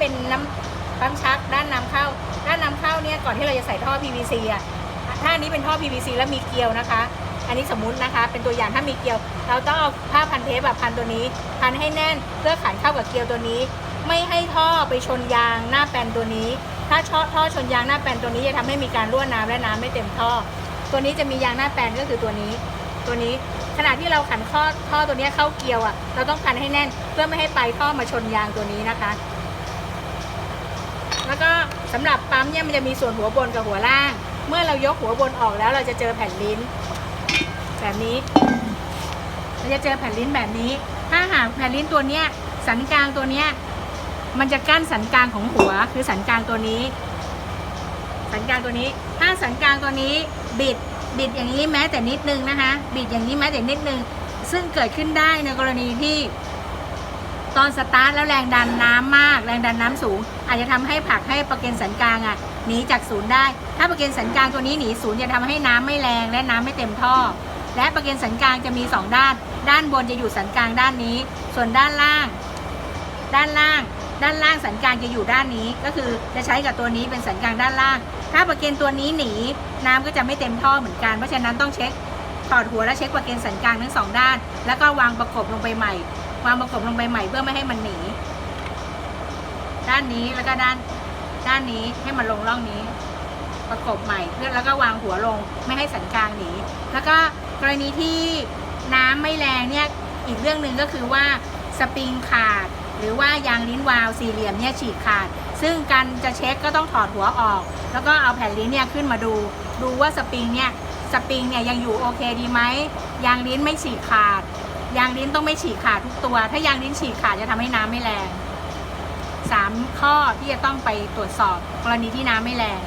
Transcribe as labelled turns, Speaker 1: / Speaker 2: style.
Speaker 1: เป็นน้ำปั๊มชักด้านน้ำเข้า ด้านน้ำเข้าเนี่ยก่อนที่เราจะใส่ท่อ PVC อะถ้าอันนี้เป็นท่อ PVC แล้วมีเกลียวนะคะ อันนี้สมมุตินะคะ เป็นตัวอย่างถ้ามีเกลียว เราต้องเอาผ้าพันเทปแบบพันตัวนี้ พันให้แน่นเพื่อขันเข้ากับเกลียวตัวนี้ ไม่ให้ท่อไปชนยางหน้าแปนตัวนี้ ถ้าท่อท่อชนยางหน้าแปนตัวนี้จะทำให้มีการรั่วน้ำและน้ำไม่เต็มท่อ ตัวนี้จะมียางหน้าแปนก็คือตัวนี้ ตัวนี้ขณะที่เราขันข้อท่อตัวนี้เข้าเกลียวอะ เราต้องพันให้แน่นเพื่อไม่ให้ปลายท่อมาชนยางตัวนี้นะคะ แล้วก็สำหรับปั๊มเนี่ยมันจะมีส่วนหัวบนกับหัวล่าง เมื่อเรายกหัวบนออกแล้วเราจะเจอแผ่นลิ้น แบบนี้เราจะเจอแผ่นลิ้นแบบนี้ ถ้าหากแผ่นลิ้นตัวเนี้ยสันกลางตัวเนี้ยมันจะกั้นสันกลางของหัวคือสันกลางตัวนี้ สันกลางตัวนี้ ถ้าสันกลางตัวนี้บิดบิดอย่างนี้แม้แต่นิดนึงนะคะ บิดอย่างนี้แม้แต่นิดนึง ซึ่งเกิดขึ้นได้ในกรณีที่ ตอนสตาร์ทแล้วแรงดันน้ำมาก แรงดันน้ำสูง อาจจะทำให้ผักให้ประเกนสันกลางอะหนีจากศูนย์ได้ ถ้าประเกนสันกลางตัวนี้หนีศูนย์จะทำให้น้ำไม่แรงและน้ำไม่เต็มท่อ และประเกนสันกลางจะมีสองด้าน ด้านบนจะอยู่สันกลางด้านนี้ ส่วนด้านล่าง ด้านล่าง ด้านล่างสันกลางจะอยู่ด้านนี้ ก็คือจะใช้กับตัวนี้เป็นสันกลางด้านล่าง ถ้าประเกนตัวนี้หนีน้ำก็จะไม่เต็มท่อเหมือนกัน เพราะฉะนั้นต้องเช็คถอดหัวและเช็คประเกนสันกลางทั้งสองด้าน แล้วก็วางประกบลงไปใหม่ วางประกบลงไปใหม่เพื่อไม่ให้มันหนี ด้านนี้แล้วก็ด้านด้านนี้ให้มันลงร่องนี้ ประกบใหม่เพื่อแล้วก็วางหัวลงไม่ให้สันกลางหนี แล้วก็กรณีที่น้ำไม่แรงเนี่ยอีกเรื่องหนึ่งก็คือว่าสปริงขาด หรือว่ายางลิ้นวาล์วสี่เหลี่ยมเนี่ยฉีกขาด ซึ่งการจะเช็คก็ต้องถอดหัวออก แล้วก็เอาแผ่นลิ้นเนี่ยขึ้นมาดู ดูว่าสปริงเนี่ยสปริงเนี่ยยังอยู่โอเคดีไหมยางลิ้นไม่ฉีกขาด ยางลิ้นต้องไม่ฉีกขาดทุกตัว ถ้ายางลิ้นฉีกขาดจะทำให้น้ำไม่แรงสามข้อที่จะต้องไปตรวจสอบกรณีที่น้ำไม่แรง